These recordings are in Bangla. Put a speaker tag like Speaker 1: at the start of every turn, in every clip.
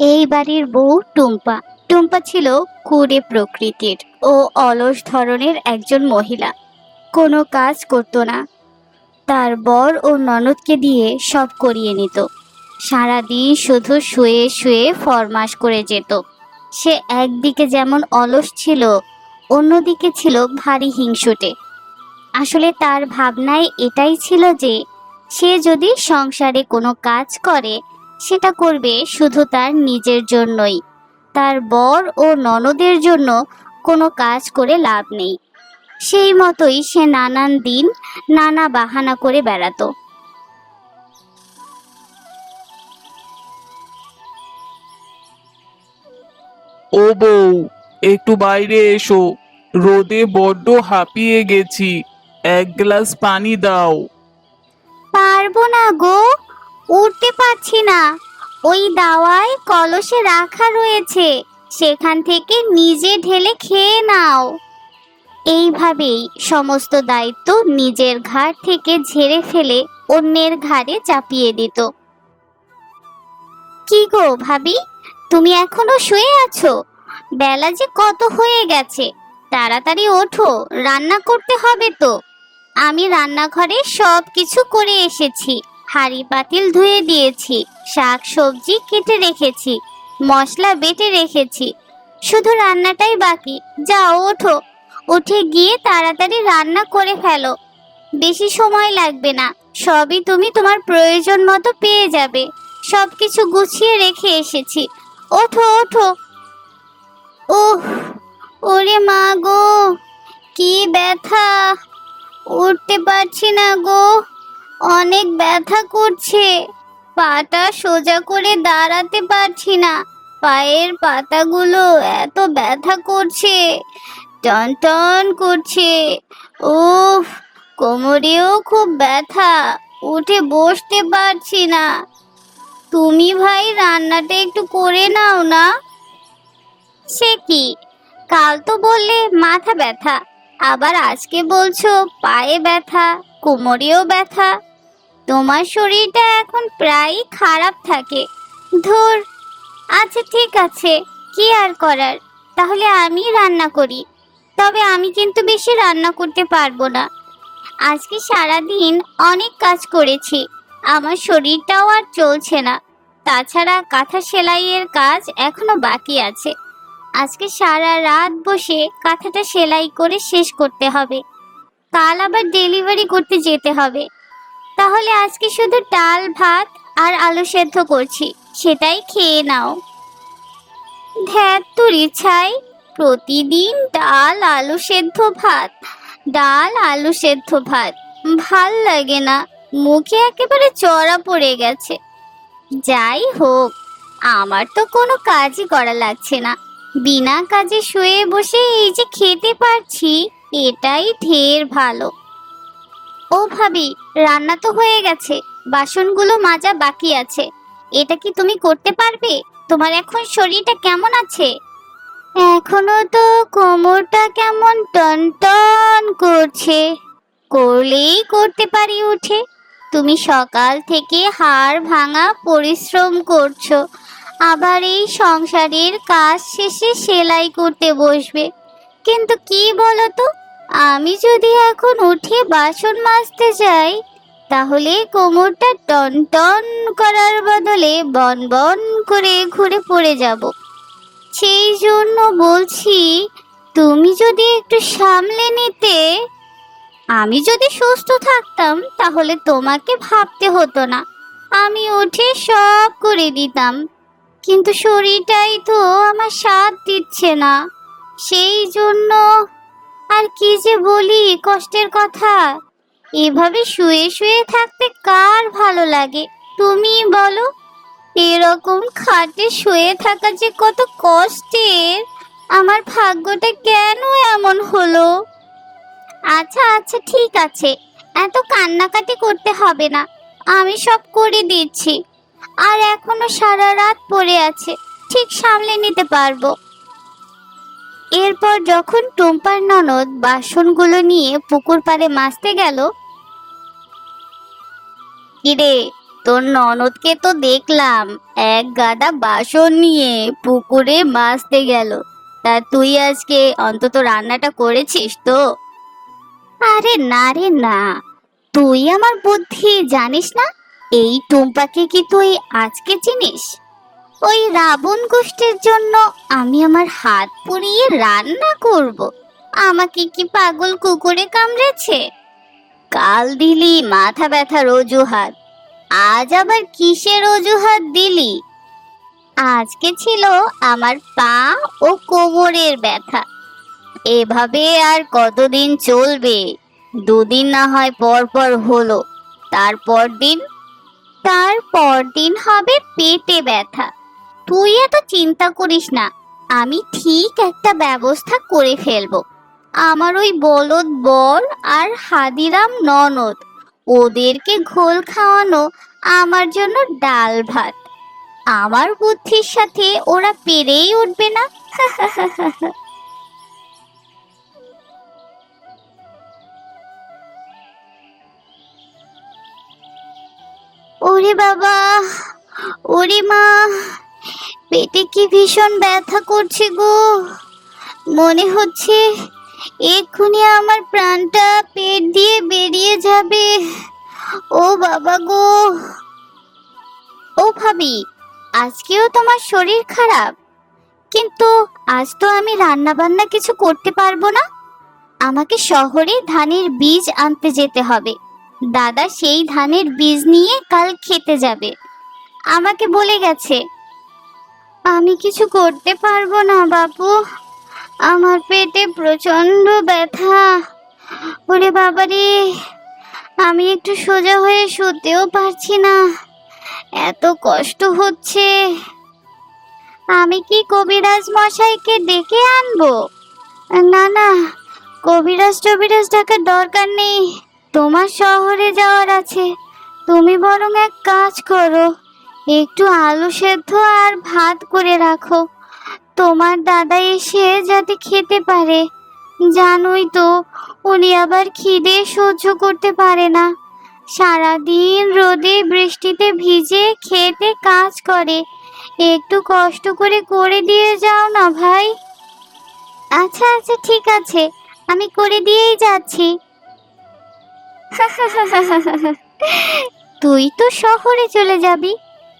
Speaker 1: এই বাড়ির বউ টুম্পা। টুম্পা ছিল কুড়ে প্রকৃতির ও অলস ধরনের একজন মহিলা। কোনো কাজ করত না। তার বর ও ননদকে দিয়ে সব করিয়ে নিত। সারাদিন শুধু শুয়ে শুয়ে ফরমাস করে যেত। সে একদিকে যেমন অলস ছিল, অন্যদিকে ছিল ভারী হিংসুটে। আসলে তার ভাবনায় এটাই ছিল যে সে যদি সংসারে কোনো কাজ করে, সেটা করবে শুধু তার নিজের জন্যই। তার বর ও ননদের জন্য কোনো কাজ করে লাভ নেই। সেই মতোই সে নানান দিন নানা বাহানা করে বেড়াতো।
Speaker 2: ও বউ, একটু বাইরে এসো। রোদে বড্ড হাঁপিয়ে গেছি। এক গ্লাস পানি দাও।
Speaker 1: পারব না গো। উঠতে পারছি না। ওই দাওয়ায় কলসে রাখা রয়েছে। সেখান থেকে নিজে ঢেলে খেয়ে নাও। এইভাবেই সমস্ত দায়িত্ব নিজের ঘাড় থেকে ঝেড়ে ফেলে অন্যের ঘাড়ে চাপিয়ে দিত। কি গো ভাবি, তুমি এখনও শুয়ে আছো? বেলা যে কত হয়ে গেছে। তাড়াতাড়ি ওঠো, রান্না করতে হবে তো। আমি রান্নাঘরে সব কিছু করে এসেছি। হাঁড়ি পাতিল ধুয়ে দিয়েছি, শাক সবজি কেটে রেখেছি, মশলা বেটে রেখেছি। শুধু রান্নাটাই বাকি, যাও ওঠো। উঠে গিয়ে তাড়াতাড়ি রান্না করে ফেলো। বেশি সময় লাগবে না, সবই তুমি তোমার প্রয়োজন মতো পেয়ে যাবে। সব কিছু গুছিয়ে রেখে এসেছি। ওঠো ওঠো। ওহ ওরে মা গো, কি ব্যথা। উঠতে পারছি না গো। অনেক ব্যথা করছে। পাটা সোজা করে দাঁড়াতে পারছি না। পায়ের পাতাগুলো এত ব্যথা করছে, টন টন করছে। উফ, কোমরেও খুব ব্যথা, উঠে বসতে পারছি না। তুমি ভাই রান্নাটা একটু করে নাও না। সে কি? কাল তো বললে মাথা ব্যথা। আবার আজকে বলছো পায়ে ব্যথা, কোমরেও ব্যথা। তোমার শরীরটা এখন প্রায়ই খারাপ থাকে। ধর আচ্ছা ঠিক আছে, কি আর করার? তাহলে আমি রান্না করি। তবে আমি কিন্তু বেশি রান্না করতে পারব না। আজকে সারা দিন অনেক কাজ করেছি, আমার শরীরটাও আর চলছে না। তাছাড়া কাঁথা সেলাইয়ের কাজ এখনও বাকি আছে। আজকে সারা রাত বসে কাঁথাটা সেলাই করে শেষ করতে হবে। কাল আবার ডেলিভারি করতে যেতে হবে। তাহলে আজকে শুধু ডাল, ভাত আর আলু সেদ্ধ করছি। সেটাই খেয়ে নাও। ধ্যাত তোর ইচ্ছাই প্রতিদিন ডাল, আলু সেদ্ধ, ভাত। ডাল, আলু সেদ্ধ, ভাত। ভালো লাগে না। মুখে একেবারে চড়া পড়ে গেছে। যাই হোক, আমার তো কোনো কাজই করা লাগছে না। বিনা কাজে শুয়ে বসে এই যে খেতে পারছি, এটাই ঢের ভালো। ও ভাবি, রান্না তো হয়ে গেছে, বাসনগুলো মাজা বাকি আছে। এটা কি তুমি করতে পারবে? তোমার এখন শরীরটা কেমন আছে? এখনও তো কোমরটা কেমন টন টন করছে। করলেই করতে পারি উঠে। তুমি সকাল থেকে হাড় ভাঙা পরিশ্রম করছ। আবার এই সংসারের কাজ শেষে সেলাই করতে বসবে। কিন্তু কি বলো তো আমি যদি এখন উঠে বাসন মাজতে যাই, তাহলে কোমরটা টন টন করার বদলে বন বন করে ঘুরে পড়ে যাব। সেই জন্য বলছি, তুমি যদি একটু সামলে নিতে, আমি যদি সুস্থ থাকতাম, তাহলে তোমাকে ভাবতে হতো না। আমি উঠে সব করে দিতাম। কিন্তু শরীরটাই তো আমার সাথ দিচ্ছে না। সেই জন্য আর কি যে বলি কষ্টের কথা। এভাবে শুয়ে শুয়ে থাকতে কার ভালো লাগে? তুমি বলো, এরকম খাটে শুয়ে থাকা যে কত কষ্টের? আমার ভাগ্যটা কেন এমন হলো? আচ্ছা আচ্ছা ঠিক আছে। এত কান্নাকাটি করতে হবে না। আমি সব করে দিচ্ছি। আর এখনও সারা রাত পড়ে আছে, ঠিক সামলে নিতে পারব। এরপর যখন টুম্পার ননদ বাসনগুলো নিয়ে পুকুর পাড়ে মাছতে গেল, কিরে, তোর ননদকে তো দেখলাম, এক গাদা বাসন নিয়ে পুকুরে মাছতে গেল। তা তুই আজকে অন্তত রান্নাটা করেছিস তো? আরে না রে না, তুই আমার বুদ্ধি জানিস না? এই টুম্পাকে কি তুই আজকে চিনিস? ওই রাবণ গোষ্ঠীর জন্য আমি আমার হাত পুড়িয়ে রান্না করব। আমাকে কি পাগল কুকুরে কামড়েছে? কাল দিলি মাথা ব্যথার অজুহাত, আজ আবার কিসের অজুহাত দিলি? আজকে ছিল আমার পা ও কোমরের ব্যথা। এভাবে আর কতদিন চলবে? দুদিন না হয় পর পর হলো, তারপর দিন তারপর দিন হবে পেটে ব্যথা। তুই এত চিন্তা করিস না, আমি ঠিক একটা ব্যবস্থা করে ফেলব। আমার ওই বলদ বর আর হাদিরাম ননদ, ওদেরকে ঘোল খাওয়ানো আমার জন্য ডাল ভাত। আমার বুদ্ধির সাথে ওরা পেরেই উঠবে না। ওরে বাবা, ওরে মা, পেটে কি ভীষণ ব্যথা করছে গো। মনে হচ্ছে এক্ষুনি আমার প্রাণটা পেট দিয়ে বেরিয়ে যাবে। ও বাবা গো। ও ভাবি, আজকেও তোমার শরীর খারাপ? কিন্তু আজ তো আমি রান্না বান্না কিছু করতে পারব না। আমাকে শহরে ধানের বীজ আনতে যেতে হবে। দাদা সেই ধানের বীজ নিয়ে কাল খেতে যাবে। আমাকে বলে গেছে, আমি কিছু করতে পারব না বাপু। আমার পেটে প্রচণ্ড ব্যথা। ওরে বাবারে, আমি একটু সোজা হয়ে শুতেও পারছি না। এত কষ্ট হচ্ছে। আমি কি কবিরাজ মশাইকে ডেকে আনব? না না কবিরাজ টবিরাজ ডাকার দরকার নেই। তোমার শহরে যাওয়ার আছে। তুমি বরং এক কাজ করো, একটু আলু সেদ্ধ আর ভাত করে রাখো। তোমার দাদা এসে যাতে খেতে পারে। জানোই তো, উনি আবার খিদে সহ্য করতে পারে না। সারাদিন রোদে বৃষ্টিতে ভিজে খেতে কাজ করে। একটু কষ্ট করে করে দিয়ে যাও না ভাই। আচ্ছা আচ্ছা ঠিক আছে। আমি করে দিয়েই যাচ্ছি। তুই তো শহরে চলে যাবি,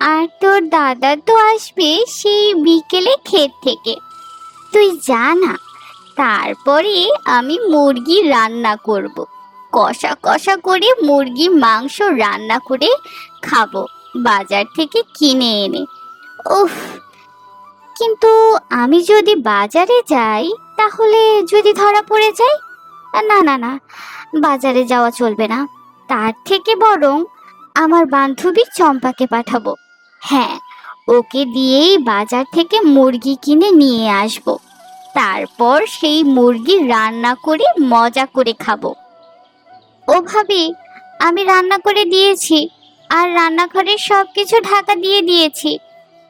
Speaker 1: আর তোর দাদা তো আসবে সেই বিকেলে ক্ষেত থেকে। তুই যা না তারপরে আমি মুরগি রান্না করব। কষা কষা করে মুরগি মাংস রান্না করে খাব, বাজার থেকে কিনে এনে। উফ, কিন্তু আমি যদি বাজারে যাই, তাহলে যদি ধরা পড়ে যাই না না না বাজারে যাওয়া চলবে না। তার থেকে বরং আমার বান্ধবী চম্পাকে পাঠাবো। হ্যাঁ ওকে দিয়েই বাজার থেকে মুরগি কিনে নিয়ে আসব। তারপর সেই মুরগি রান্না করে মজা করে খাব। ও ভাবি আমি রান্না করে দিয়েছি আর রান্নাঘরের সব কিছু ঢাকা দিয়ে দিয়েছি।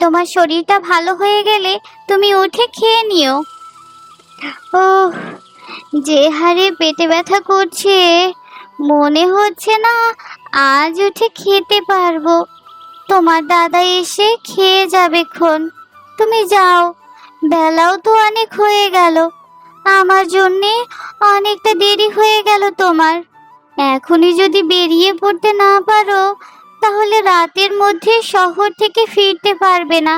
Speaker 1: তোমার শরীরটা ভালো হয়ে গেলে তুমি উঠে খেয়ে নিও। ও যে হারে পেটে ব্যথা করছে, মনে হচ্ছে না আজ উঠে খেতে পারব। তোমার দাদা এসে খেয়ে যাবে খন তুমি যাও, বেলাও তো অনেক হয়ে গেল। আমার জন্যে অনেকটা দেরি হয়ে গেল তোমার। এখনই যদি বেরিয়ে পড়তে না পারো, তাহলে রাতের মধ্যে শহর থেকে ফিরতে পারবে না।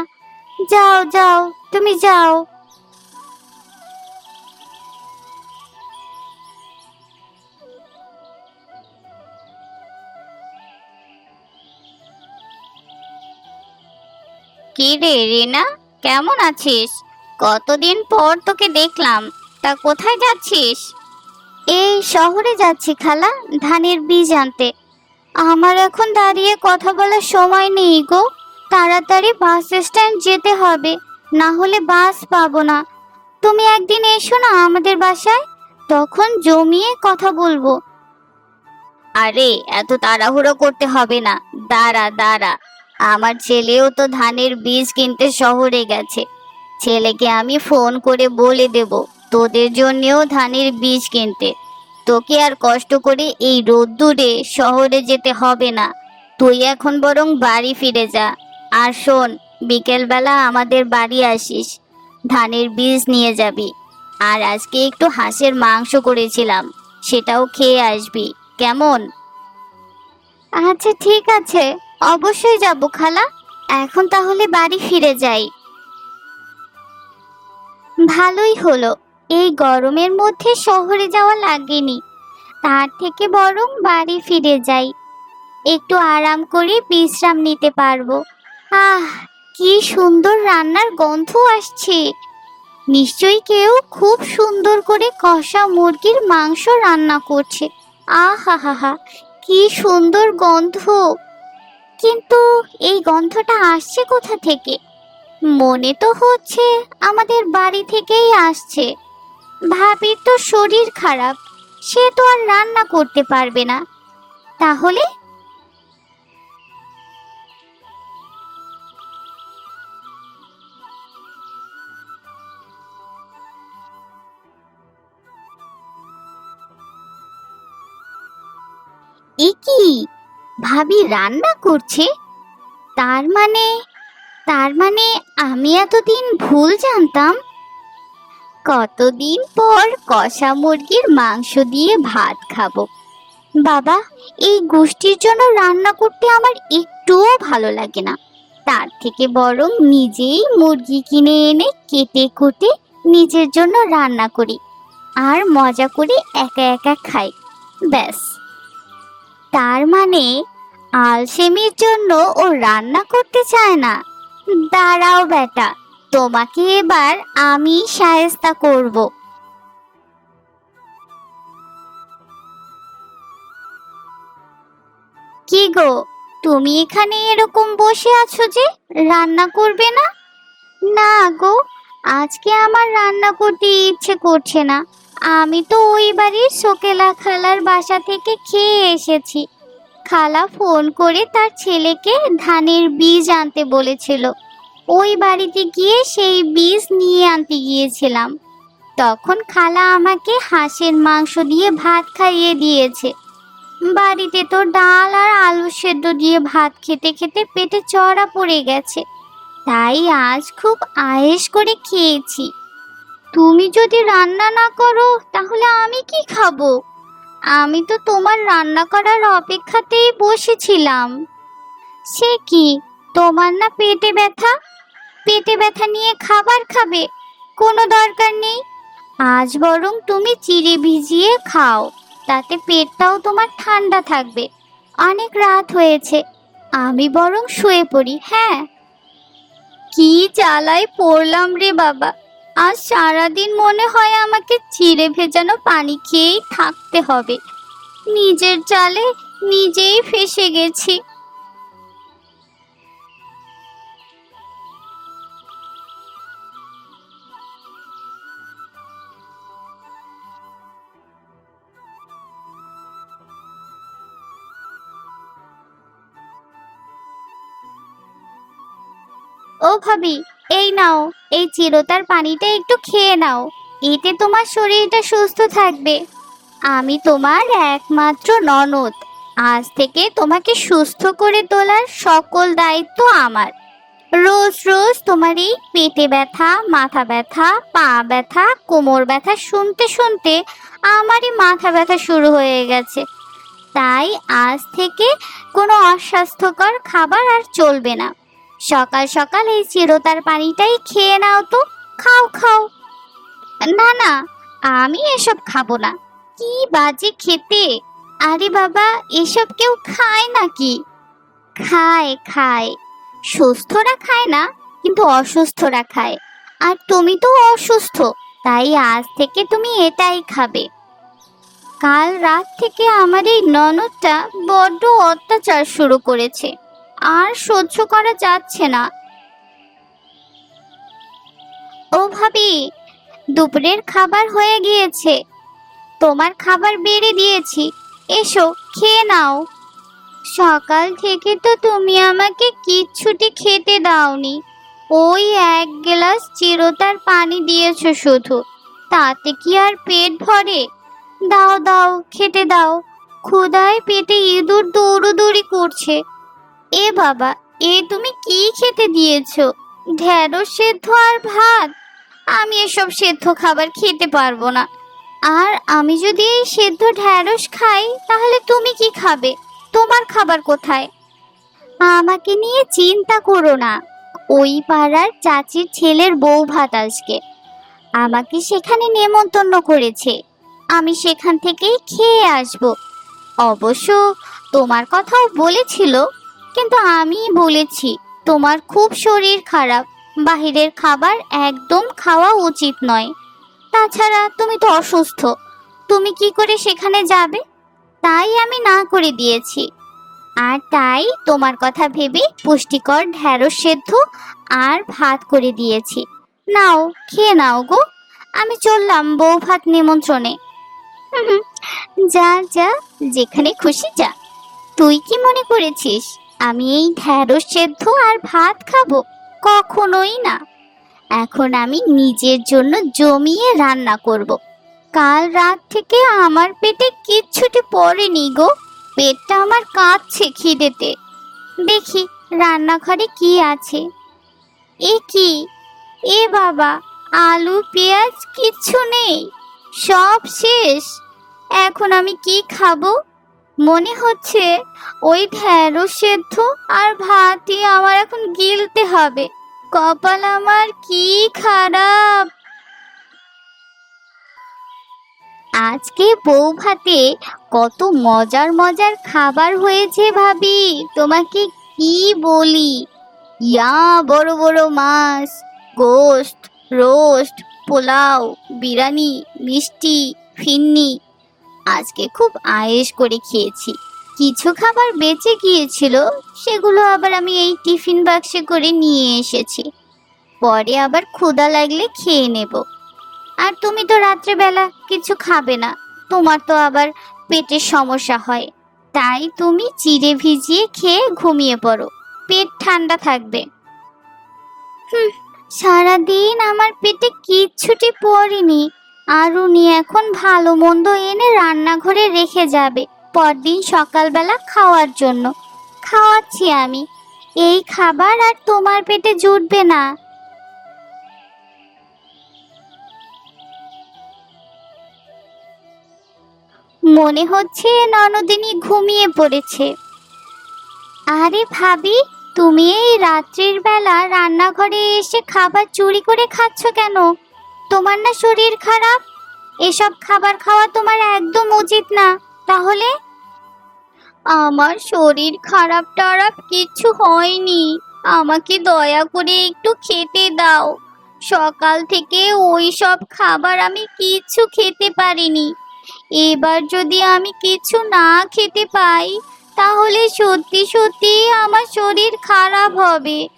Speaker 1: যাও যাও, তুমি যাও। কি রে রিনা? কেমন আছিস? কতদিন পর তোকে দেখলাম। তা কোথায় যাচ্ছিস? এই শহরে যাচ্ছি খালা ধানের বীজ আনতে। আমার এখন দাঁড়িয়ে কথা বলার সময় নেই গো। তাড়াতাড়ি বাস স্ট্যান্ড যেতে হবে না হলে বাস পাবো না। তুমি একদিন এসো না আমাদের বাসায় তখন জমিয়ে কথা বলব। আরে এত তাড়াহুড়ো করতে হবে না। দাঁড়া দাঁড়া। আমার ছেলেও তো ধানের বীজ কিনতে শহরে গেছে। ছেলেকে আমি ফোন করে বলে দেব, তোদের জন্যেও ধানের বীজ কিনতে। তোকে আর কষ্ট করে এই রোদ্দুরে শহরে যেতে হবে না। তুই এখন বরং বাড়ি ফিরে যা। আর শোন, বিকেলবেলা আমাদের বাড়ি আসিস, ধানের বীজ নিয়ে যাবি। আর আজকে একটু হাঁসের মাংস করেছিলাম, সেটাও খেয়ে আসবি। কেমন? আচ্ছা ঠিক আছে। অবশ্যই যাব, খালা। এখন তাহলে বাড়ি ফিরে যাই। ভালোই হলো। এই গরমের মধ্যে শহরে যাওয়া লাগেনি। তার থেকে বরং বাড়ি ফিরে যাই। একটু আরাম করে বিশ্রাম নিতে পারব। আহ, কি সুন্দর রান্নার গন্ধ আসছে। নিশ্চয়ই কেউ খুব সুন্দর করে কষা মুরগির মাংস রান্না করছে। আহা হা হা কি সুন্দর গন্ধ। কিন্তু এই গন্ধটা আসছে কোথা থেকে? মনে তো হচ্ছে আমাদের বাড়ি থেকেই আসছে। ভাবির তো শরীর খারাপ, সে তো আর রান্না করতে পারবে না। তাহলে? এ কি? ভাবি রান্না করছে? তার মানে তার মানে আমি এতদিন ভুল জানতাম? কতদিন পর কষা মুরগির মাংস দিয়ে ভাত খাব। বাবা, এই গোষ্ঠীর জন্য রান্না করতে আমার একটুও ভালো লাগে না। তার থেকে বরং নিজেই মুরগি কিনে এনে কেটে কুটে নিজের জন্য রান্না করি। আর মজা করে একা একা খাই। ব্যাস। তার মানে আলসেমির জন্য ও রান্না করতে চায় না। দাঁড়াও বেটা, তোমাকে এবার আমি সায়স্তা করব। কি গো, তুমি এখানে এরকম বসে আছো যে রান্না করবে না? না গো, আজকে আমার রান্না করতে ইচ্ছে করছে না। আমি তো ওই বাড়ির সোকেলা খালার বাসা থেকে খেয়ে এসেছি। খালা ফোন করে তার ছেলেকে ধানের বীজ আনতে বলেছিল। ওই বাড়িতে গিয়ে সেই বীজ নিয়ে আনতে গিয়েছিলাম। তখন খালা আমাকে হাঁসের মাংস দিয়ে ভাত খাইয়ে দিয়েছে। বাড়িতে তো ডাল আর আলু সেদ্ধ দিয়ে ভাত খেতে খেতে পেটে চড়া পড়ে গেছে। তাই আজ খুব আয়েস করে খেয়েছি। তুমি যদি রান্না না করো, তাহলে আমি কি খাব? আমি তো তোমার রান্না করার অপেক্ষাতেই বসেছিলাম। সে কি? তোমার না পেটে ব্যথা? পেটে ব্যথা নিয়ে খাবার খাবে? কোনো দরকার নেই। আজ বরং তুমি চিড়ে ভিজিয়ে খাও। তাতে পেটটাও তোমার ঠান্ডা থাকবে। অনেক রাত হয়েছে। আমি বরং শুয়ে পড়ি হ্যাঁ। কি চালায় পড়লাম রে বাবা। আজ সারাদিন মনে হয় আমাকে চিড়ে ভেজানো পানি খেয়েই থাকতে হবে। নিজের জালে নিজেই ফেসে গেছি। ও ভাবি, এই নাও। এই চিরতার পানিটা একটু খেয়ে নাও। এতে তোমার শরীরটা সুস্থ থাকবে। আমি তোমার একমাত্র ননদ। আজ থেকে তোমাকে সুস্থ করে তোলার সকল দায়িত্ব আমার। রোজ রোজ তোমার এই পেটে ব্যথা, মাথা ব্যথা, পা ব্যথা, কোমর ব্যথা শুনতে শুনতে আমারই মাথা ব্যথা শুরু হয়ে গেছে। তাই আজ থেকে কোনো অস্বাস্থ্যকর খাবার আর চলবে না। সকাল সকাল এই চিরতার পানিটাই খেয়ে নাও তো। খাও খাও। না না, আমি এসব খাব না। কি বাজে খেতে। আরে বাবা, এসব কেউ খায় নাকি? খায় খায়। সুস্থরা খায় না, কিন্তু অসুস্থরা খায়। আর তুমি তো অসুস্থ, তাই আজ থেকে তুমি এটাই খাবে। কাল রাত থেকে আমার এই ননদটা বড্ড অত্যাচার শুরু করেছে। আর সহ্য করা যাচ্ছে না। ও ভাবি, দুপুরের খাবার হয়ে গিয়েছে। তোমার খাবার বেড়ে দিয়েছি। এসো, খেয়ে নাও। সকাল থেকে তো তুমি আমাকে কিচ্ছুটি খেতে দাওনি। ওই এক গ্লাস চিরতার পানি দিয়েছ শুধু। তাতে কি আর পেট ভরে? দাও দাও, খেতে দাও। ক্ষুধায় পেটে ইঁদুর দৌড়োদৌড়ি করছে। এ বাবা, এ তুমি কি খেতে দিয়েছ? ঢেঁড়স সেদ্ধ আর ভাত। আমি এসব সেদ্ধ খাবার খেতে পারব না। আর আমি যদি এই সেদ্ধ ঢেঁড়স খাই, তাহলে তুমি কি খাবে? তোমার খাবার কোথায়? আমাকে নিয়ে চিন্তা করো না। ওই পাড়ার চাচির ছেলের বউ ভাত আজকে। আমাকে সেখানে নেমন্তন্ন করেছে। আমি সেখান থেকেই খেয়ে আসব। অবশ্য তোমার কথাও বলেছিল কিন্তু আমি বলেছি, তোমার খুব শরীর খারাপ। বাহিরের খাবার একদম খাওয়া উচিত নয়। তাছাড়া তুমি তো অসুস্থ। তুমি কি করে সেখানে যাবে? তাই আমি না করে দিয়েছি। আর তাই তোমার কথা ভেবে পুষ্টিকর ঢ্যাঁড়স সেদ্ধ আর ভাত করে দিয়েছি। নাও, খেয়ে নাও গো। আমি চললাম বউ ভাত নিমন্ত্রণে যা যা, যেখানে খুশি যা। তুই কি মনে করেছিস? আমি এই ঢ্যাঁড়স সেদ্ধ আর ভাত খাব, কখনোই না। এখন আমি নিজের জন্য জমিয়ে রান্না করব। কাল রাত থেকে আমার পেটে কিচ্ছুটি পড়েনি গো। পেটটা আমার কাঁদছে খিদেতে। দেখি রান্নাঘরে কি আছে। এ কি? এ বাবা, আলু, পেঁয়াজ, কিচ্ছু নেই। সব শেষ। এখন আমি কি খাব? মনে হচ্ছে ওই ঢ্যাঁড়স সেদ্ধ আর ভাতই আমার এখন গিলতে হবে। কপাল আমার কি খারাপ। আজকে বউ ভাতে কত মজার মজার খাবার হয়েছে ভাবি। তোমাকে কি বলি? ইয়া বড় বড় মাছ, গোস্ত রোস্ট পোলাও, বিরিয়ানি, মিষ্টি, ফিন্নি আজকে খুব আয়েশ করে খেয়েছি। কিছু খাবার বেঁচে গিয়েছিল, সেগুলো আবার আমি এই টিফিন বাক্সে করে নিয়ে এসেছি। পরে আবার ক্ষুধা লাগলে খেয়ে নেব। আর তুমি তো রাত্রেবেলা কিছু খাবে না, তোমার তো আবার পেটের সমস্যা হয়। তাই তুমি চিড়ে ভিজিয়ে খেয়ে ঘুমিয়ে পড়ো, পেট ঠান্ডা থাকবে। হুম, সারাদিন আমার পেটে কিচ্ছুটি পড়েনি। আর উনি এখন ভালো মন্দ এনে রান্নাঘরে রেখে যাবে, পরদিন সকালবেলা খাওয়ার জন্য। খাওয়াচ্ছি আমি। এই খাবার আর তোমার পেটে জুটবে না। মনে হচ্ছে ননদিনী ঘুমিয়ে পড়েছে। আরে ভাবি, তুমি এই রাত্রির বেলা রান্নাঘরে এসে খাবার চুরি করে খাচ্ছ কেন? তোমার না শরীর খারাপ? এসব খাবার খাওয়া তোমার একদম উচিত না, তাহলে? আমার শরীর খারাপ টারাপ কিছু হয়নি। আমাকে দয়া করে একটু খেতে দাও। সকাল থেকে ওই সব খাবার আমি কিছু খেতে পারিনি। এবার যদি আমি কিছু না খেতে পাই, তাহলে সত্যি সত্যি আমার শরীর খারাপ হবে।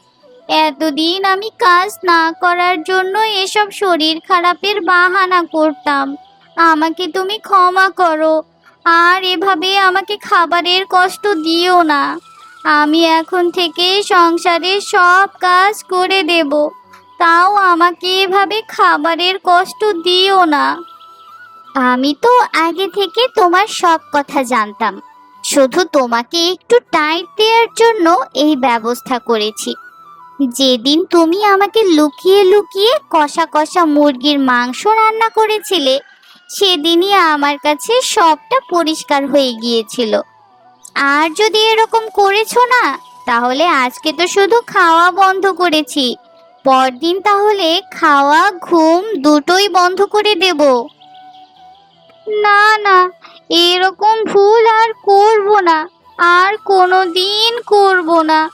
Speaker 1: এতদিন আমি কাজ না করার জন্য এসব শরীর খারাপের বাহানা করতাম। আমাকে তুমি ক্ষমা করো। আর এভাবে আমাকে খাবারের কষ্ট দিও না। আমি এখন থেকে সংসারের সব কাজ করে দেব। তাও আমাকে এভাবে খাবারের কষ্ট দিও না। আমি তো আগে থেকে তোমার সব কথা জানতাম। শুধু তোমাকে একটু টাইট দেওয়ার জন্য এই ব্যবস্থা করেছি। যেদিন তুমি আমাকে লুকিয়ে লুকিয়ে কষা কষা মুরগির মাংস রান্না করেছিলে, সেদিনই আমার কাছে সবটা পরিষ্কার হয়ে গিয়েছিল। আর যদি এরকম করেছ না, তাহলে আজকে তো শুধু খাওয়া বন্ধ করেছি। পরদিন তাহলে খাওয়া, ঘুম দুটোই বন্ধ করে দেব। না না, এরকম ভুল আর করব না। আর কোনো দিন করব না।